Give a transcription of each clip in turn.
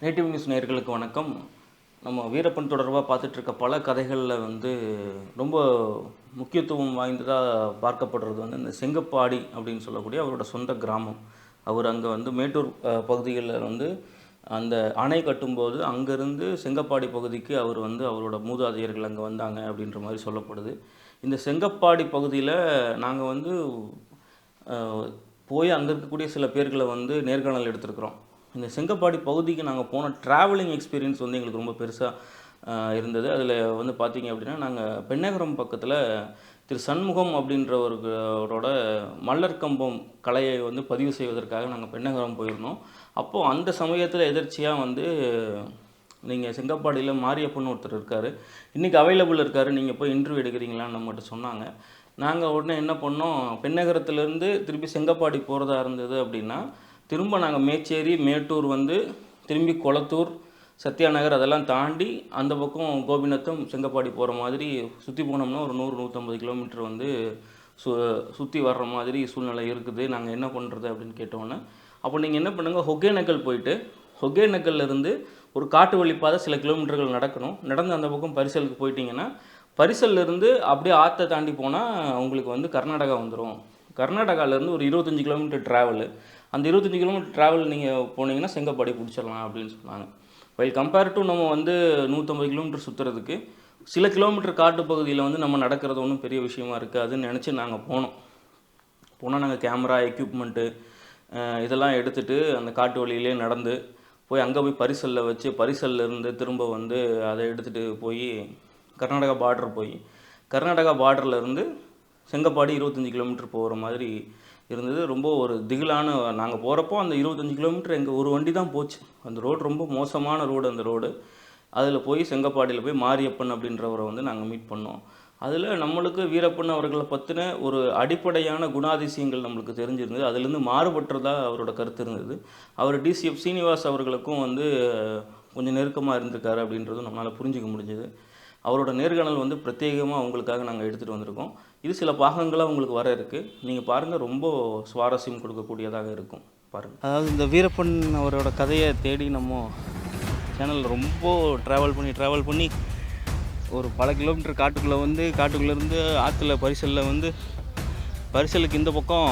Native news நேயர்களுக்கு வணக்கம். நம்ம வீரப்பன் தொடர்பாக பார்த்துட்ருக்க பல கதைகளில் வந்து ரொம்ப முக்கியத்துவம் வாய்ந்ததாக பார்க்கப்படுறது வந்து இந்த செங்கப்பாடி அப்படின்னு சொல்லக்கூடிய அவரோட சொந்த கிராமம். அவர் அங்கே வந்து மேட்டூர் பகுதிகளில் வந்து அந்த அணை கட்டும்போது அங்கேருந்து செங்கப்பாடி பகுதிக்கு அவர் வந்து அவரோட மூதாதையர்கள் அங்கே வந்தாங்க அப்படின்ற மாதிரி சொல்லப்படுது. இந்த செங்கப்பாடி பகுதியில் நாங்கள் வந்து போய் அங்கே இருக்கக்கூடிய சில பேர்களை வந்து நேர்காணல் எடுத்திருக்கிறோம். இந்த செங்கப்பாடி பகுதிக்கு நாங்கள் போன ட்ராவலிங் எக்ஸ்பீரியன்ஸ் வந்து எங்களுக்கு ரொம்ப பெருசாக இருந்தது. அதில் வந்து பார்த்தீங்க அப்படின்னா நாங்கள் பெண்ணகரம் பக்கத்தில் திரு சண்முகம் அப்படின்றவர்களோட மல்லர் கம்பம் கலையை வந்து பதிவு செய்வதற்காக நாங்கள் பெண்ணகரம் போயிருந்தோம். அப்போது அந்த சமயத்தில் எதிர்ச்சியாக வந்து நீங்கள் செங்கப்பாடியில் மாரியப்பன் ஒருத்தர் இருக்கார். இன்றைக்கி அவைலபிள் இருக்கார். நீங்கள் போய் இன்டர்வியூ எடுக்கிறீங்களான்னு நம்மகிட்ட சொன்னாங்க. நாங்கள் உடனே என்ன பண்ணோம்? பெண்ணகரத்துலேருந்து திருப்பி செங்கப்பாடி போகிறதா இருந்தது அப்படின்னா திரும்ப நாங்கள் மேச்சேரி மேட்டூர் வந்து திரும்பி கொளத்தூர் சத்யா நகர் அதெல்லாம் தாண்டி அந்த பக்கம் கோபிநாத்தம் செங்கப்பாடி போகிற மாதிரி சுற்றி போனோம்னா ஒரு நூறு நூற்றம்பது கிலோமீட்டர் வந்து சு சுற்றி வர்ற மாதிரி சூழ்நிலை இருக்குது. நாங்கள் என்ன பண்ணுறது அப்படின்னு கேட்டோன்னே அப்போ நீங்கள் என்ன பண்ணுங்கள் ஒகேனக்கல் போயிட்டு ஒகேனக்கல்லேருந்து ஒரு காட்டு வழிப்பாதை சில கிலோமீட்டர்கள் நடக்கணும். நடந்து அந்த பக்கம் பரிசலுக்கு போயிட்டீங்கன்னா பரிசல்ல இருந்து அப்படியே ஆற்றை தாண்டி போனால் உங்களுக்கு வந்து கர்நாடகா வந்துடும் கர்நாடகாவிலேருந்து ஒரு இருபத்தஞ்சி கிலோமீட்டர் ட்ராவலு அந்த இருபத்தஞ்சி கிலோமீட்டர் ட்ராவல் நீங்கள் போனீங்கன்னா செங்கப்பாடி பிடிச்சிடலாம் அப்படின்னு சொன்னாங்க. வைல் கம்பேர் டு நம்ம வந்து நூற்றம்பது கிலோமீட்டர் சுற்றுறதுக்கு சில கிலோமீட்டர் காட்டு பகுதியில் வந்து நம்ம நடக்கிறது ஒன்றும் பெரிய விஷயமா இருக்காதுன்னு நினச்சி நாங்கள் போனோம். போனால் நாங்கள் கேமரா எக்யூப்மெண்ட்டு இதெல்லாம் எடுத்துகிட்டு அந்த காட்டு வழியிலே நடந்து போய் அங்கே போய் பரிசலில் வச்சு பரிசல்ல இருந்து திரும்ப வந்து அதை எடுத்துகிட்டு போய் கர்நாடகா பார்டர் போய் கர்நாடகா பார்டர்ல இருந்து செங்கப்பாடி இருபத்தஞ்சி கிலோமீட்டர் போகிற மாதிரி இருந்தது. ரொம்ப ஒரு திகிலான நாங்கள் போகிறப்போ அந்த இருபத்தஞ்சி கிலோமீட்டர் எங்கள் ஒரு வண்டி தான் போச்சு. அந்த ரோடு ரொம்ப மோசமான ரோடு அந்த ரோடு. அதில் போய் செங்கப்பாடியில் போய் மாரியப்பன் அப்படின்றவரை வந்து நாங்கள் மீட் பண்ணோம். அதில் நம்மளுக்கு வீரப்பன் அவர்களை பற்றின ஒரு அடிப்படையான குணாதிசயங்கள் நம்மளுக்கு தெரிஞ்சிருந்தது. அதுலேருந்து மாறுபட்டதா அவரோட கருத்து இருந்தது. அவர் டிசிஎஃப் சீனிவாஸ் அவர்களுக்கும் வந்து கொஞ்சம் நெருக்கமாக இருந்திருக்காரு அப்படின்றதும் நம்மளால் புரிஞ்சிக்க முடிஞ்சது. அவரோட நேர்காணல் வந்து பிரத்யேகமாக அவங்களுக்காக நாங்கள் எடுத்துகிட்டு வந்திருக்கோம். இது சில பாகங்களாக உங்களுக்கு வர இருக்குது நீங்கள் பாருங்கள் ரொம்ப சுவாரஸ்யம் கொடுக்கக்கூடியதாக இருக்கும். பாருங்கள் அதாவது இந்த வீரப்பன் அவரோட கதையை தேடி நம்ம சேனலில் ரொம்ப ட்ராவல் பண்ணி ட்ராவல் பண்ணி ஒரு பல கிலோமீட்டர் காட்டுக்குள்ளே வந்து காட்டுக்குள்ளேருந்து ஆற்றுல பரிசலில் வந்து பரிசலுக்கு இந்த பக்கம்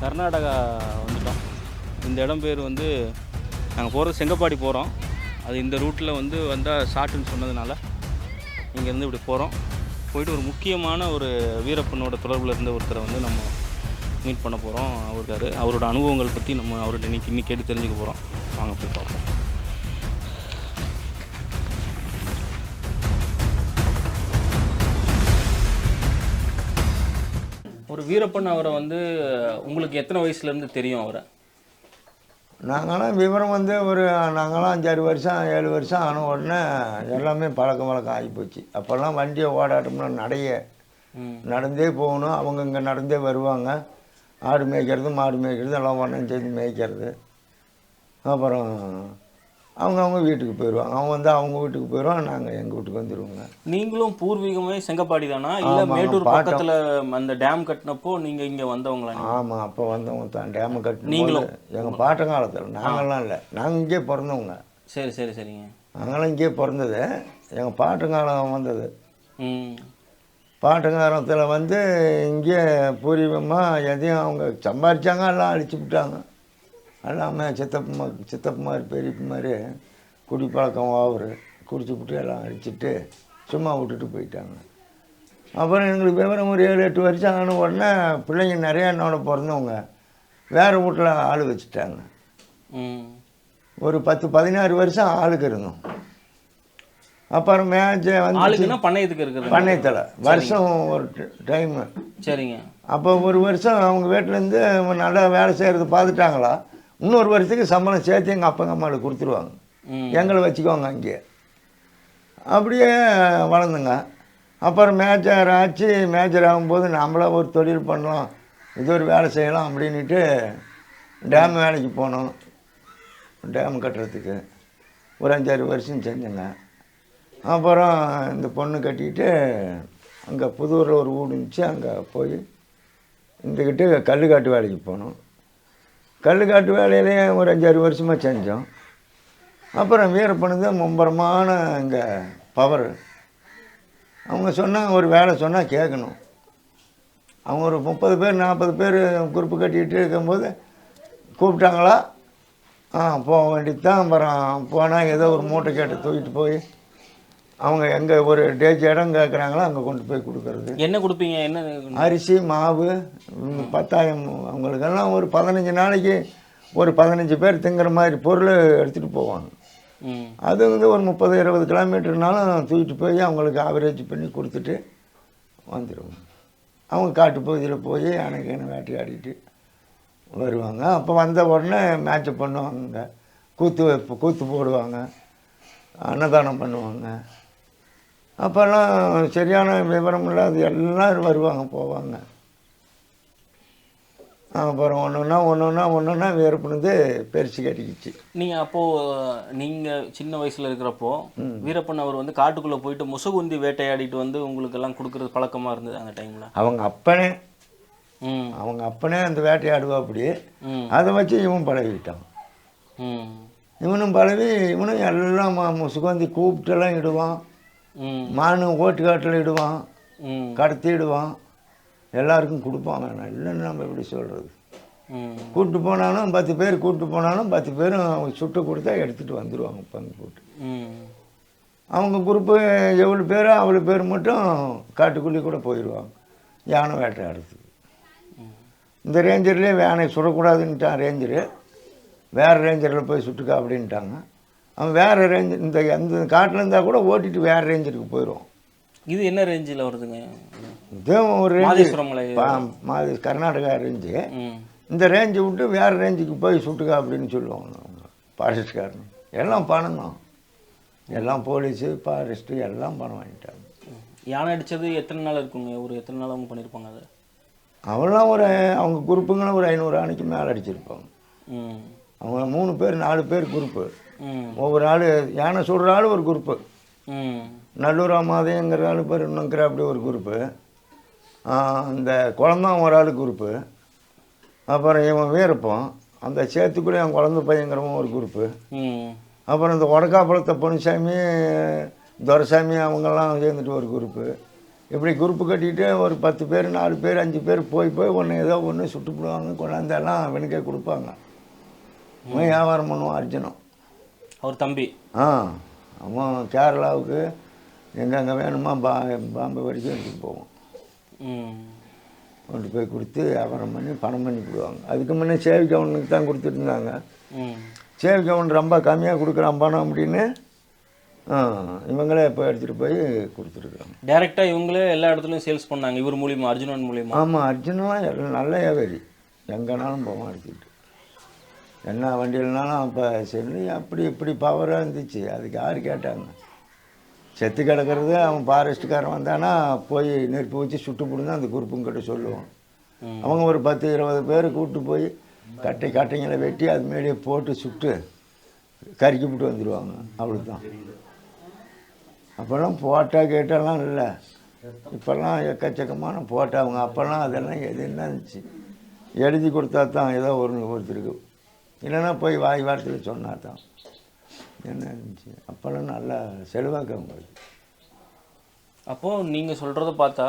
கர்நாடகா வந்துட்டோம். இந்த இடம் பேர் வந்து நாங்கள் போகிறது செங்கப்பாடி போகிறோம் அது இந்த ரூட்டில் வந்து வந்தால் ஷார்ட்டுன்னு சொன்னதுனால இங்கேருந்து இப்படி போகிறோம் போயிட்டு ஒரு முக்கியமான ஒரு வீரப்பனோட தொடர்பில் இருந்த ஒருத்தரை வந்து நம்ம மீட் பண்ண போகிறோம் அவருக்காரு அவரோட அனுபவங்கள் பற்றி நம்ம அவர்கிட்ட இன்னைக்கு இன்னைக்கு கேட்டு தெரிஞ்சுக்க போகிறோம் வாங்க போய் பார்ப்போம். ஒரு வீரப்பன் அவரை வந்து உங்களுக்கு எத்தனை வயசுலேருந்து தெரியும் அவரை? நாங்களாம் விவரம் வந்து ஒரு நாங்களாம் அஞ்சாறு வருஷம் ஏழு வருஷம் ஆன உடனே எல்லாமே பழக்கம் வழக்கம் ஆகிப்போச்சு. அப்போல்லாம் வண்டியை ஓடாட்டோம்னா நடைய. நடந்தே போகணும். அவங்க இங்கே நடந்தே வருவாங்க. ஆடு மேய்க்கிறது மாடு மேய்க்கிறது எல்லாம் ஒன்றும் சேர்ந்து மேய்க்கிறது. அப்புறம் அவங்க அவங்க வீட்டுக்கு போயிடுவாங்க. அவங்க வந்து அவங்க வீட்டுக்கு போயிடுவாங்க நாங்கள் எங்கள் வீட்டுக்கு வந்துடுவோங்க நீங்களும் பூர்வீகமே செங்கப்பாடி தானா? இல்ல மேட்டூர். பக்கத்துல அந்த டேம் கட்டினப்போ நீங்க இங்க வந்தவங்களா? ஆமாம் அப்போ வந்தவங்க தான். டேமு கட்டி நீங்களும்? எங்கள் பாட்டன் காலத்தில். நாங்கள்லாம் இல்லை. நாங்கள் இங்கே பிறந்தவங்க. சரி சரி சரிங்க. நாங்களும் இங்கே பிறந்தது. எங்கள் பாட்டுங்காலம் வந்தது. ம். பாட்டுங்காலத்தில் வந்து இங்கே பூர்வீகமாக எதையும் அவங்க சம்பாரிச்சாங்க எல்லாம் அழிச்சு விட்டாங்க. எல்லாமே சித்தப்பு சித்தப்பு மாதிரி பெரியப்பு மாதிரி குடி பழக்கம் ஓவர் குடிச்சு விட்டு எல்லாம் அடிச்சிட்டு சும்மா விட்டுட்டு போயிட்டாங்க. அப்புறம் எங்களுக்கு விவரம் ஒரு ஏழு எட்டு வருஷம் ஆன உடனே பிள்ளைங்க நிறையா என்னோட பிறந்தவங்க வேறு வீட்டில் ஆள் வச்சுட்டாங்க. ஒரு பத்து பதினாறு வருஷம் ஆளுக்கு இருந்தோம். அப்புறம் மேட்ச் வந்து பண்ணையத்துக்கு இருக்குது பண்ணையத்தில். வருஷம் ஒரு டைமு. சரிங்க. அப்போ ஒரு வருஷம் அவங்க வீட்டிலேருந்து நல்லா வேலை செய்கிறது பார்த்துட்டாங்களா? இன்னொரு வருஷத்துக்கு சம்பளம் சேர்த்து எங்கள் அப்பா அம்மாவுக்கு கொடுத்துருவாங்க. எங்களை வச்சுக்குவாங்க அங்கேயே அப்படியே வளர்ந்துங்க. அப்புறம் மேஜர் ஆச்சு. மேஜர் ஆகும்போது நம்மளா ஒரு தொழில் பண்ணலாம். இது ஒரு வேலை செய்யலாம் அப்படின்ட்டு டேம் வேலைக்கு போனோம். டேம் கட்டுறதுக்கு. ஒரு அஞ்சாறு வருஷம் செஞ்சேங்க. அப்புறம் இந்த பொண்ணு கட்டிட்டு அங்கே புதூரில் ஒரு வீடு இருந்துச்சு. அங்கே போய் இருந்துக்கிட்டு கல்லுக்காட்டு வேலைக்கு போனோம். கல்லுக்காட்டு வேலையிலேயே ஒரு அஞ்சாறு வருஷமாக செஞ்சோம். அப்புறம் வீரப்பனுக்கு மும்பரமான இங்கே பவர் அவங்க சொன்னால் ஒரு வேலை சொன்னால் கேட்கணும். அவங்க ஒரு முப்பது பேர் நாற்பது பேர் குரூப்பு கட்டிக்கிட்டு இருக்கும்போது கூப்பிட்டாங்களா? ஆ போக வேண்டியது தான் அப்புறம் போனால் ஏதோ ஒரு மூட்டை கேட்டு தூக்கிட்டு போய் அவங்க எங்கே ஒரு டேஜ் இடம் கேட்குறாங்களோ அங்கே கொண்டு போய் கொடுக்கறது. என்ன கொடுப்பீங்க? என்ன அரிசி மாவு பத்தாயம் அவங்களுக்கெல்லாம் ஒரு பதினஞ்சு நாளைக்கு ஒரு பதினஞ்சு பேர் திங்கிற மாதிரி பொருள் எடுத்துகிட்டு போவாங்க. அது வந்து ஒரு முப்பது இருபது கிலோமீட்டர்னாலும் தூக்கிட்டு போய் அவங்களுக்கு ஆவரேஜ் பண்ணி கொடுத்துட்டு வந்துடுவோம் அவங்க காட்டு பகுதியில் போய் அணைக்கணை வேட்டையாடிட்டு வருவாங்க. அப்போ வந்த உடனே மேட்ச் பண்ணுவாங்க. கூத்து வைப்பு- கூத்து போடுவாங்க. அன்னதானம் பண்ணுவாங்க. அப்போல்லாம் சரியான விவரம் இல்லாத எல்லாரும் வருவாங்க போவாங்க. அப்புறம் ஒன்று ஒன்றா ஒன்று ஒன்றா ஒன்று ஒன்றா வேறுபடுது பெருசு கட்டிக்கிச்சு. நீங்கள் அப்போது நீங்கள் சின்ன வயசில் இருக்கிறப்போ வீரப்பன் அவர் வந்து காட்டுக்குள்ளே போயிட்டு முசுகுந்தி வேட்டையாடிட்டு வந்து உங்களுக்கு எல்லாம் கொடுக்குறது பழக்கமாக இருந்தது அந்த டைமில் அவங்க அப்பனே ம். அவங்க அப்பனே அந்த வேட்டையாடுவா அப்படி. அதை வச்சு இவன் பழகிட்டான். இவனும் பழகி இவனும் எல்லாம் ம- மு- சுகந்தி கூப்பிட்டெல்லாம் இடுவான். மானு ஓட்டுக்காட்டில் இடுவான் ம். கடத்திடுவான் எல்லாருக்கும் கொடுப்பாங்க. இல்லைன்னு நம்ம எப்படி சொல்கிறது கூப்பிட்டு போனாலும் பத்து பேர் கூப்பிட்டு போனாலும் பத்து பேரும் அவங்க சுட்டு கொடுத்தா எடுத்துகிட்டு வந்துடுவாங்க பங்கு போட்டு. அவங்க குரூப்பு எவ்வளோ பேரோ அவ்வளோ பேர் மட்டும் காட்டுக்குள்ளே கூட போயிடுவாங்க. யானை வேட்டையாடுறதுக்கு இந்த ரேஞ்சர்லேயே யானை சுடக்கூடாதுன்ட்டான் ரேஞ்சரு. வேறு ரேஞ்சரில் போய் சுட்டுக்கா அப்படின்ட்டாங்க. அவன் வேறு ரேஞ்சர் இந்த அந்த காட்டில் இருந்தால் கூட ஓட்டிட்டு வேறு ரேஞ்சருக்கு போயிடுவான் இது என்ன ரேஞ்சில் வருதுங்க? இதுவும் ஒரு ரேஞ்சு கர்நாடகா ரேஞ்சு இந்த ரேஞ்சை விட்டு வேறு ரேஞ்சுக்கு போய் சுட்டுக்கா அப்படின்னு சொல்லுவாங்க ஃபாரஸ்ட்காரன் எல்லாம் பணம் தான். எல்லாம் போலீஸு ஃபாரஸ்ட்டு எல்லாம் பணம் வாங்கிட்டாங்க. யானை அடிச்சது எத்தனை நாள் இருக்குங்க? ஒரு எத்தனை நாள் அவங்க பண்ணியிருப்பாங்க அதை? அவெல்லாம் ஒரு அவங்க குரூப்புங்களும் ஒரு ஐநூறு ஆணைக்கு மேலே அடிச்சிருப்பாங்க. அவங்க மூணு பேர் நாலு பேர் குரூப்பு ஒவ்வொரு ஆள் யானை சுடுற ஆள் ஒரு குரூப்பு நல்லூர் அம்மாதைங்கிற ஆள் பேர் இன்னுங்கிற அப்படி ஒரு குரூப்பு இந்த குழந்தான் ஒரு ஆள் குரூப்பு அப்புறம் இவன் வீரப்பன் அந்த சேத்துக்குள்ளே என் குழந்த பையங்கிறவன் ஒரு குரூப்பு அப்புறம் இந்த வடக்காப்புலத்தை பொன்னிசாமி துரைசாமி அவங்கெல்லாம் சேர்ந்துட்டு ஒரு குரூப்பு இப்படி குரூப்பு கட்டிட்டு ஒரு பத்து பேர் நாலு பேர் அஞ்சு பேர் போய் போய் ஒன்று ஏதோ ஒன்று சுட்டுப்பிடுவாங்க கொண்டாந்தெல்லாம் அவனுக்கே கொடுப்பாங்க. வியாபாரம் பண்ணுவான் அர்ஜுனம் அவர் தம்பி. ஆ அவன் கேரளாவுக்கு எங்கெங்கே வேணுமோ பா பாம்பே வரைக்கும் எடுத்துகிட்டு போவான் ம். கொண்டு போய் கொடுத்து வியாபாரம் பண்ணி பணம் பண்ணி கொடுவாங்க. அதுக்கு முன்னே சேவி கவுனுக்கு தான் ம். சேவி கவுன் ரொம்ப கம்மியாக கொடுக்குறான் பணம் அப்படின்னு. இவங்களே இப்போ எடுத்துகிட்டு போய் கொடுத்துருக்குறாங்க. டைரெக்டாக இவங்களே எல்லா இடத்துலையும் சேல்ஸ் பண்ணாங்க. இவர் மூலியமா அர்ஜுனன் மூலியமா. ஆமாம் அர்ஜுனெலாம் நல்ல வியாபாரி. எங்கேனாலும் போவான் எடுத்துக்கிட்டு என்ன வண்டியிலனாலும் அப்போ சரி அப்படி இப்படி பவராக இருந்துச்சு. அதுக்கு யார் கேட்டாங்க? செத்து கிடக்கிறது அவன் ஃபாரஸ்ட்டுக்காரன் வந்தானா போய் நெருப்பு வச்சு சுட்டு போடுங்க அந்த குரூப்புங்கிட்ட சொல்லுவான். ம். அவங்க ஒரு பத்து இருபது பேர் கூப்பிட்டு போய் கட்டை கட்டைங்களை வெட்டி அது மேலேயே போட்டு சுட்டு கறிக்கி விட்டு வந்துடுவாங்க அவ்வளோதான் அப்போல்லாம் போட்டா கேட்டெல்லாம் இல்லை. இப்போல்லாம் எக்கச்சக்கமான போட்டா அவங்க. அப்போல்லாம் அதெல்லாம் எது என்ன இருந்துச்சு? எழுதி கொடுத்தா தான் ஏதோ ஒரு ஒருத்தருக்கு இல்லைன்னா போய் வாய் வார்த்தையில் சொன்னா தான் என்ன இருந்துச்சு? அப்போல்லாம் நல்லா செலவாக்கு அவங்களுக்கு. அப்போது நீங்கள் சொல்கிறத பார்த்தா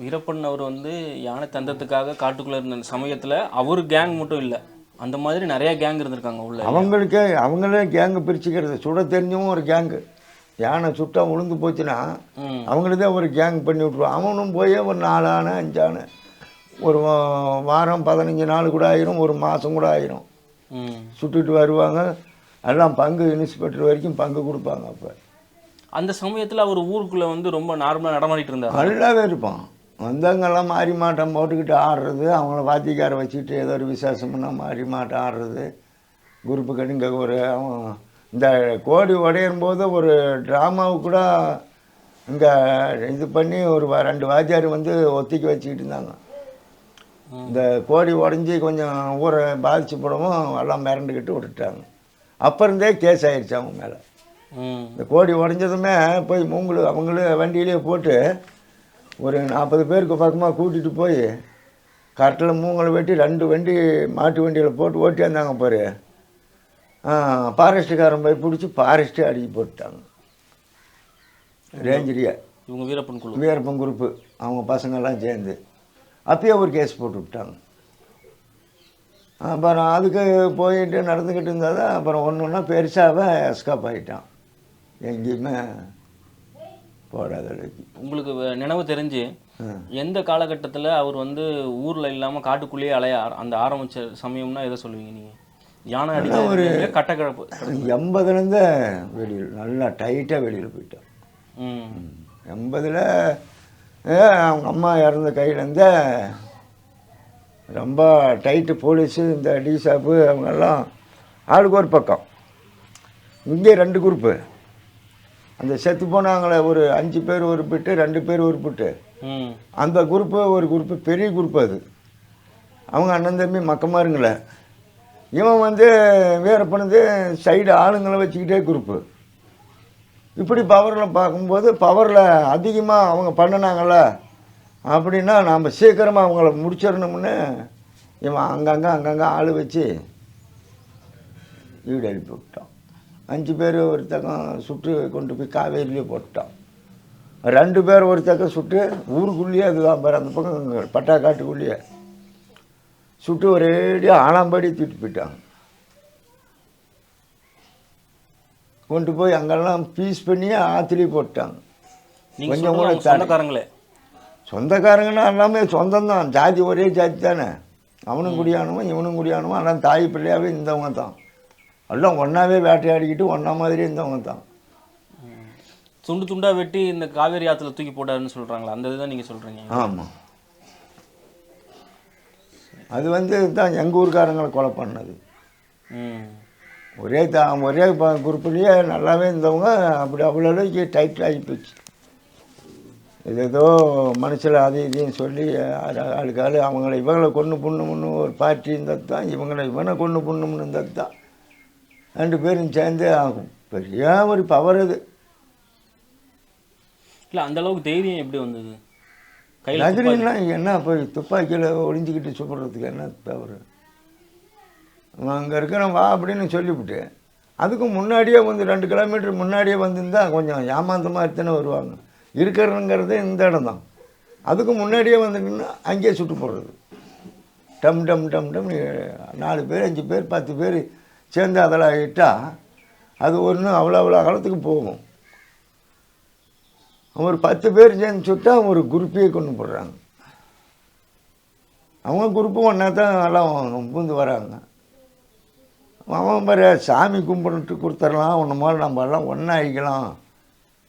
வீரப்பன் அவர் வந்து யானை தந்தத்துக்காக காட்டுக்குள்ளே இருந்த சமயத்தில் அவர் கேங் மட்டும் இல்லை. அந்த மாதிரி நிறைய கேங் இருந்திருக்காங்க உள்ள அவங்களுக்கே அவங்களே கேங்கு பிரிச்சுக்கிறது. சுட தெரிஞ்சவன் ஒரு கேங்கு யானை சுட்டா உளுந்து போச்சுன்னா அவங்களுதே ஒரு கேங் பண்ணி விட்ருவான் அவனும் போய் ஒரு நாலு ஆனை அஞ்சு ஆனை ஒரு வாரம் பதினஞ்சு நாள் கூட ஆயிரும் ஒரு மாதம் கூட ஆயிரும். சுட்டுட்டு வருவாங்க. எல்லாம் பங்கு இன்ஸ்பெக்டர் வரைக்கும் பங்கு கொடுப்பாங்க அப்போ. அந்த சமயத்தில் அவர் ஊருக்குள்ளே வந்து ரொம்ப நார்மலாக நடமாடிட்டு இருந்தார்? நல்லாவே இருப்பான். வந்தவங்கெல்லாம் மாறி மாட்டம் போட்டுக்கிட்டு ஆடுறது அவங்கள வாத்திக்கார வச்சுக்கிட்டு ஏதோ ஒரு விசேஷம்னா மாறி மாட்டம் ஆடுறது. குரூப்பு கட்டி இங்கே ஒரு அவன் இந்த கோடி உடையும் போது ஒரு ட்ராமாவுக்கு கூட இங்கே இது பண்ணி ஒரு ரெண்டு வாத்தியார் வந்து ஒத்திக்கி வச்சுக்கிட்டு இருந்தாங்க. இந்த கோடி உடஞ்சி கொஞ்சம் ஊரை பாதிச்சு போடவும் எல்லாம் மிரண்டுக்கிட்டு விட்டுட்டாங்க. அப்போ இருந்தே கேஸ் ஆயிடுச்சு அவங்க மேலே. இந்த கோடி உடஞ்சதுமே போய் மூங்கல் அவங்களும் வண்டியிலே போட்டு ஒரு நாற்பது பேருக்கு பக்கமாக கூட்டிகிட்டு போய் கரெக்டில் மூங்கலை வெட்டி ரெண்டு வண்டி மாட்டு வண்டியில் போட்டு ஓட்டி வந்தாங்க பாரு. ஃபாரஸ்ட்டுக்காரன் போய் பிடிச்சி ஃபாரஸ்ட்டே அடிச்சு போட்டுட்டாங்க. ரேஞ்சரியை இவங்க வீரப்பன் குழு. வீரப்பன் குரூப்பு. அவங்க பசங்கெல்லாம் சேர்ந்து. அப்பயே ஒரு கேஸ் போட்டு விட்டாங்க அப்புறம் அதுக்கு போயிட்டு நடந்துக்கிட்டு இருந்தால் தான் அப்புறம் ஒன்று ஒன்றா பெருசாக எஸ்காப் ஆகிட்டான் எங்கேயுமே போடாத அளவுக்கு உங்களுக்கு நினைவு தெரிஞ்சு. எந்த காலகட்டத்தில் அவர் வந்து ஊரில் இல்லாமல் காட்டுக்குள்ளேயே அலைய அந்த ஆரம்பிச்ச சமயம்னா எதை சொல்லுவீங்க நீங்கள் யானை அடிக்க கட்டக்கிழப்பு எண்பதுலேருந்து வெளியில் நல்லா டைட்டாக வெளியில் போயிட்டான். எண்பதில் அவங்க அம்மா இறந்த கையிலேருந்தே ரொம்ப டைட்டு போலீஸு இந்த டிசாப்பு அவங்கெல்லாம் ஆளுக்கு ஒரு பக்கம். இங்கே ரெண்டு குரூப்பு. அந்த செத்து போனாங்களே ஒரு அஞ்சு பேர் ஒரு பிட்டு ரெண்டு பேர் ஒரு பிட்டு. அந்த குரூப்பு ஒரு குரூப்பு பெரிய குரூப் அது. அவங்க அண்ணன் தம்பி மக்கமாருங்களே. இவன் வந்து வீரப்பனது சைடு ஆளுங்களை வச்சுக்கிட்டே குரூப்பு. இப்படி பவரில் பார்க்கும்போது பவரில் அதிகமாக அவங்க பண்ணினாங்கள அப்படின்னா நாம் சீக்கிரமாக அவங்கள முடிச்சிடணும்னு இவன் அங்கங்கே அங்கங்கே ஆள் வச்சு வீடு எழுப்பி விட்டான். அஞ்சு பேர் ஒருத்தக்கம் சுட்டு கொண்டு போய் காவேரியிலே போட்டோம் ரெண்டு பேர் ஒருத்தக்கம் சுட்டு ஊருக்குள்ளேயே அதுதான் பேர் அந்த பக்கம் பட்டாக்காட்டுக்குள்ளேயே சுட்டு ஒரேடியாக ஆனாம்படி தூக்கிட்டு போயிட்டாங்க கொண்டு போய் அங்கெல்லாம் பீஸ் பண்ணி ஆற்றுலேயே போட்டாங்க. நீங்கள் கொஞ்சம் கூட சொந்தக்காரங்களே. சொந்தக்காரங்கன்னா எல்லாமே சொந்தம்தான். ஜாதி ஒரே ஜாதி தானே. அவனும் குடியானவன் இவனும் குடியானவன் எல்லாம் தாய் பிள்ளையாவே இருந்தவங்க தான். எல்லாம் ஒன்றாவே வேட்டையாடிக்கிட்டு ஒன்றா மாதிரி இருந்தவங்க தான். துண்டு துண்டா வெட்டி இந்த காவேரி ஆத்துல தூக்கி போட்டாருன்னு சொல்றாங்களா அந்த இதுதான் நீங்க சொல்றீங்க. ஆமாம் அது வந்து தான் எங்கள் ஊர்க்காரங்களை கொலை பண்ணது. ம். ஒரே தா ஒரே குரூப்லேயே நல்லாவே இருந்தவங்க அப்படி அவ்வளோ அளவுக்கு டைட் ஆகி போச்சு. ஏதோ மனசில் அது இதையும் சொல்லி ஆளு- ஆளுக்கு ஆளு அவங்கள இவங்களை கொண்டு புண்ணும்னு ஒரு பார்ட்டி இருந்தது தான் இவங்களை இவனை கொண்டு புண்ணும்னு இருந்தது தான். ரெண்டு பேரும் சேர்ந்து ஆகும். பெரிய ஒரு பவர் அது. இல்ல அந்த அளவுக்கு தைரியம் எப்படி வந்தது? கையில என்ன போய் துப்பாக்கியில் ஒளிஞ்சிக்கிட்டு சுடுறதுக்கு என்ன தவறு அங்கே இருக்கிறேன் வா அப்படின்னு சொல்லிவிட்டு அதுக்கு முன்னாடியே வந்து ரெண்டு கிலோமீட்டர் முன்னாடியே வந்திருந்தா கொஞ்சம் ஏமாந்தமாக எடுத்துன்னு வருவாங்க? இருக்கிறதுங்கிறது இந்த இடம் தான் அதுக்கு முன்னாடியே வந்துட்டுன்னா அங்கேயே சுட்டு போடுறது. டம் டம் டம் டம் நாலு பேர் அஞ்சு பேர் பத்து பேர் சேர்ந்து அதெல்லாம் இட்டால் அது ஒன்று அவ்வளோ அவ்வளோ காலத்துக்கு போகும். ஒரு பத்து பேர் சேர்ந்து சுட்டா ஒரு குரூப்பையே கொண்டு போடுறாங்க. அவங்க குரூப்பும் ஒன்றா தான் எல்லாம் பூந்து வராங்க. அவன் பாரு சாமி கும்பிட்டு கொடுத்துடலாம் ஒன்று மேலே நம்ம எல்லாம் ஒன்றா ஆகிக்கலாம்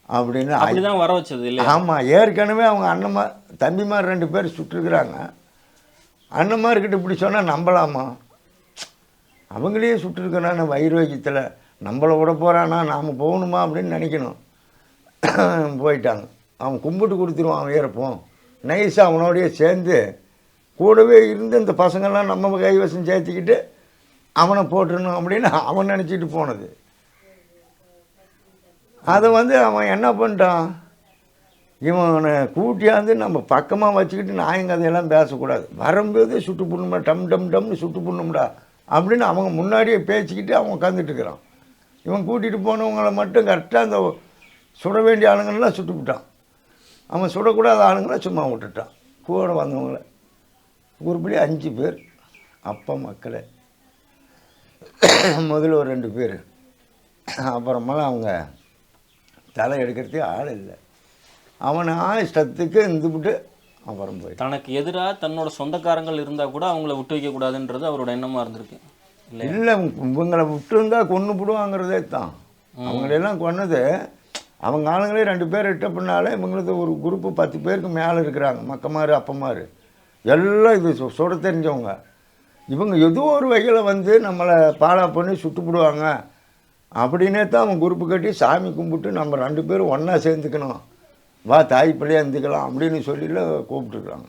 அப்படின்னு அப்படிதான் வர வச்சது இல்லையா? ஆமாம் ஏற்கனவே அவங்க அண்ணன்மா தம்பிமார் ரெண்டு பேர் சுட்டுருக்குறாங்க அண்ணன்மார்கிட்ட இப்படி சொன்னால் நம்பலாமா? அவங்களே சுட்டுருக்கிறான வைரோக்கியத்தில் நம்மளை விட போகிறானா நாம் போகணுமா அப்படின்னு நினைக்கணும். போயிட்டாங்க. அவன் கும்பிட்டு கொடுத்துருவான் அவன் வீரப்போம் நைஸாக அவனோடய சேர்ந்து கூடவே இருந்து இந்த பசங்கள்லாம் நம்ம கைவசம் சேர்த்துக்கிட்டு அவனை போட்டுடணும் அப்படின்னு அவன் நினச்சிட்டு போனது. அதை வந்து அவன் என்ன பண்ணிட்டான்? இவனை கூட்டியாந்து நம்ம பக்கமாக வச்சுக்கிட்டு நாயங்கதையெல்லாம் பேசக்கூடாது. வரும்போது சுட்டு புண்ணும்டா டம் டம் டம்னு சுட்டு புண்ணும்டா அப்படின்னு அவங்க முன்னாடியே பேசிக்கிட்டு அவன் உட்காந்துட்டு இருக்கிறான். இவன் கூட்டிகிட்டு போனவங்களை மட்டும் கரெக்டாக அந்த சுட வேண்டிய ஆளுங்கள்லாம் சுட்டு விட்டான் அவன் சுடக்கூடாத ஆளுங்களை சும்மா விட்டுட்டான். கூட வந்தவங்கள. உருப்படி அஞ்சு பேர். அப்பா மக்களை முதல்ல ஒரு ரெண்டு பேர். அப்புறமெல்லாம் அவங்க தலை எடுக்கிறதுக்கு ஆள் இல்லை. அவனை இஷ்டத்துக்கு இருந்துவிட்டு அப்புறம் போய். தனக்கு எதிரா தன்னோட சொந்தக்காரங்கள் இருந்தா கூட அவங்கள விட்டு வைக்க கூடாதுன்றது அவரோட எண்ணமா இருந்திருக்கு. இல்லை இவங்களை விட்டுருந்தா கொன்று போடுவாங்கிறதே தான். அவங்களெல்லாம் கொன்னது அவங்க ஆளுங்களே ரெண்டு பேர் இட்ட பின்னாலே இவங்களுக்கு ஒரு குரூப்பு பத்து பேருக்கு மேலே இருக்கிறாங்க. மக்கமாரு அப்பமாரு எல்லாம் இது சுட தெரிஞ்சவங்க. இவங்க ஏதோ ஒரு வகையில் வந்து நம்மளை பாலா பண்ணி சுட்டுப்பிடுவாங்க. அப்படின்னே தான் அவன் குரூப்பு கட்டி சாமி கும்பிட்டு நம்ம ரெண்டு பேரும் ஒன்றா சேர்ந்துக்கணும். வா தாய் பிள்ளையா இருந்துக்கலாம் அப்படின்னு சொல்லில கூப்பிட்டுருக்குறாங்க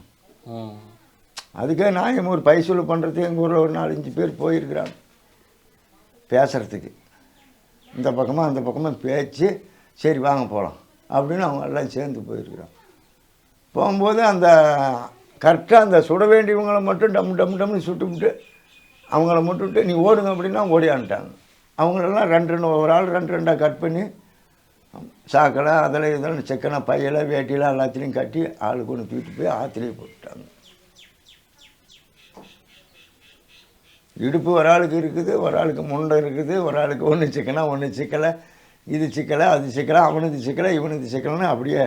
அதுக்கே நான் ஒரு பைசூல் பண்ணுறதுக்கு எங்கள் ஊரில் ஒரு நாலஞ்சு பேர் போயிருக்கிறாங்க. பேசுகிறதுக்கு இந்த பக்கமாக அந்த பக்கமாக பேச்சு சரி வாங்க போகலாம் அப்படின்னு அவங்க எல்லாம் சேர்ந்து போயிருக்கிறாங்க. போகும்போது அந்த கரெக்டாக அந்த சுட வேண்டியவங்களை மட்டும் டம் டம் டம்னு சுட்டுவிட்டு அவங்கள மட்டும்ட்டு நீ ஓடுங்க அப்படின்னா ஓடியான்ட்டாங்க அவங்களெல்லாம் ரெண்டு ரெண்டு ஒரு ஆள் ரெண்டு ரெண்டாக கட் பண்ணி சாக்கடை அதில் இதெல்லாம் செக்கனை பையில வேட்டிலாம் எல்லாத்திலையும் கட்டி ஆளுக்கு ஒன்று தூக்கிட்டு போய் ஆற்றுலேயே போட்டுட்டாங்க. இடுப்பு ஒரு ஆளுக்கு இருக்குது ஒரு ஆளுக்கு முண்டை இருக்குது ஒரு ஆளுக்கு ஒன்று சிக்கனா ஒன்று சிக்கலை இது சிக்கலை அது சிக்கலை அவனுக்கு சிக்கலை இவனுக்கு சிக்கலைன்னு அப்படியே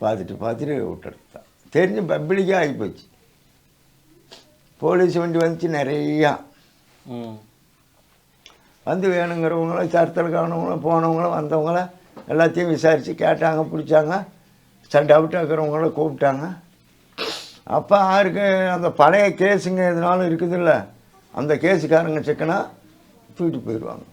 பார்த்துட்டு பார்த்துட்டு விட்டுடுத்தான் தெரிஞ்சு பப்ளிக்காக ஆகிப்போச்சு. போலீஸ் வண்டி வந்துச்சு நிறையா. வந்து வேணுங்கிறவங்களும் சரத்தில் காணவங்களும் போனவங்களும் வந்தவங்கள எல்லாத்தையும் விசாரித்து கேட்டாங்க பிடிச்சாங்க. சண்டை அவுட் ஆக்கிறவங்கள கூப்பிட்டாங்க. அப்போ யாருக்கு அந்த பழைய கேஸுங்க எதுனாலும் இருக்குதுல்ல அந்த கேஸுக்காரங்க சிக்கனா தூக்கிட்டு போயிடுவாங்க.